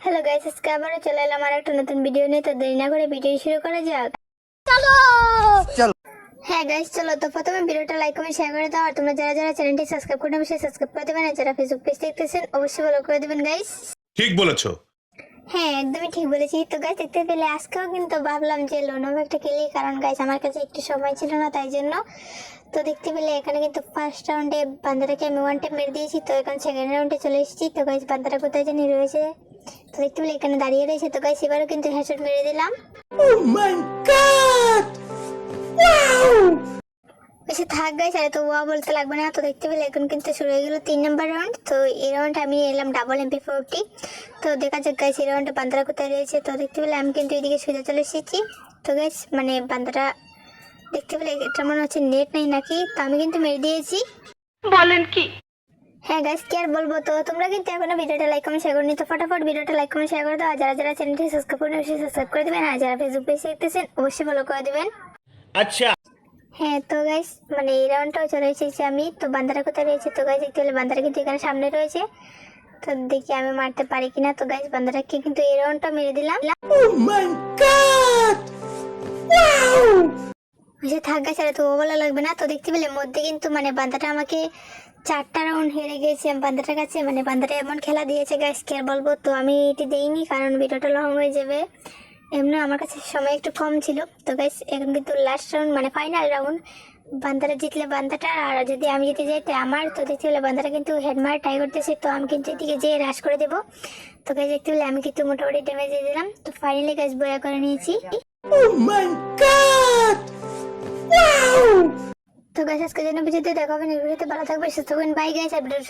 Hello guys আজকে আবারও চলে এলাম আর একটা নতুন ভিডিও নিয়ে। তো দেরি না করে ভিডিও শুরু করা যাক। চলো! চলো। হ্যাঁ গাইস চলো। তো প্রথমে ভিডিওটা লাইক কমেন্ট শেয়ার করে দাও। আর তোমরা যারা যারা চ্যানেলটি সাবস্ক্রাইব করে অবশ্যই সাবস্ক্রাইব করে দেবেন। আর যারা ফেসবুক পেজ দেখতেছেন অবশ্যই ফলো করে দেবেন গাইস ঠিক বলেছ। হ্যাঁ একদমই ঠিক বলেছি। তো গাইস দেখতে পেলে আজকেও কিন্তু ভাবলাম যে লোনোভো একটা খেলি কারণ গাইস আমার কাছে একটু সময় ছিল না তাই জন্য। তো দেখতে পেলে এখানে কিন্তু ফার্স্ট রাউন্ডে বান্দারাকে আমি ওয়ান টাইম মেরে দিয়েছি। তো এখন সেকেন্ড রাউন্ডে চলে এসেছি। তো গাইস বান্দারা কোথায় জানি রয়েছে। দেখতে পেলে এখানে দাঁড়িয়ে রয়েছে তো গাইস এবারও কিন্তু হেডশট মেরে দিলাম। বেশি থাক গাইস আরে তো ওয়া বলতে লাগবে না। তো দেখতে পেলে এখন কিন্তু শুরু হয়ে গেল তিন নম্বর রাউন্ড তো এই রাউন্ডে আমি এলাম ডাবল এমপি ফোরটি তো দেখা যাক গাইস এই রাউন্ডে বান্দারা কোথায় রয়েছে। তো দেখতে পেলে আমি কিন্তু এদিকে সোজা চলে এসেছি। তো গাইস মানে বান্দারা দেখতে পেলে এটা মনে হচ্ছে নেট নেই নাকি? তো আমি কিন্তু মেরে দিয়েছি। বলেন কি? হ্যাঁ গাইস কি আর বলব তো? তোমরা কিন্তু এখনও ভিডিওটা লাইক কমেন্ট শেয়ার করনি তো ফটাফট ভিডিওটা লাইক কমেন্ট শেয়ার করে দাও। আর যারা যারা চ্যানেলটি সাবস্ক্রাইব করেন অবশ্যই সাবস্ক্রাইব করে দেবেন। আর যারা ফেসবুক পেজ দেখতেছেন অবশ্যই ফলো করে দেবেন। আচ্ছা। হ্যাঁ তো গাইস মানে এই রাউন্ডটাও চলে এসেছি আমি। তো বান্দারা কোথায় রয়েছে? তো গাইস দেখতে পেলে বান্দারা কিন্তু এখানে সামনে রয়েছে। তো দেখি আমি মারতে পারি কিনা। তো গাইস বান্দারাকে কিন্তু এই রাউন্ডটা মেরে দিলাম। বেশি থাক গেছে তো ও বলা লাগবে না। তো দেখতে পেলে মধ্যে কিন্তু মানে বান্দাটা আমাকে চারটা রাউন্ড হেরে গেছে। আমি বান্দাটার কাছে মানে বান্দাটা এমন খেলা দিয়েছে গাইস কি আর বলব? তো আমি এটি দেইনি, কারণ ভিডিওটা লং হয়ে যাবে। এমনি আমার কাছে সময় একটু কম ছিল। তো গাইস এখন কিন্তু লাস্ট রাউন্ড মানে ফাইনাল রাউন্ড বান্দারা জিতলে বান্দাটা, আর যদি আমি জিতে যাই, তো আমার। তো দেখতে পেলে বান্দারা কিন্তু হেডমার ট্রাই করতেছে, তো আমি কিন্তু এদিকে যেয়ে রাশ করে দেবো। তো গাইস দেখতে পেলে আমি কিন্তু মোটামুটি ড্যামেজ দিয়ে দিলাম। তো ফাইনালি গাইস বয়া করে নিয়েছি। তো গাছ আজকে জন্য বুঝতে দেখাবেন হবে ভালো থাকবে সুস্থ বাই গাইস আপডেট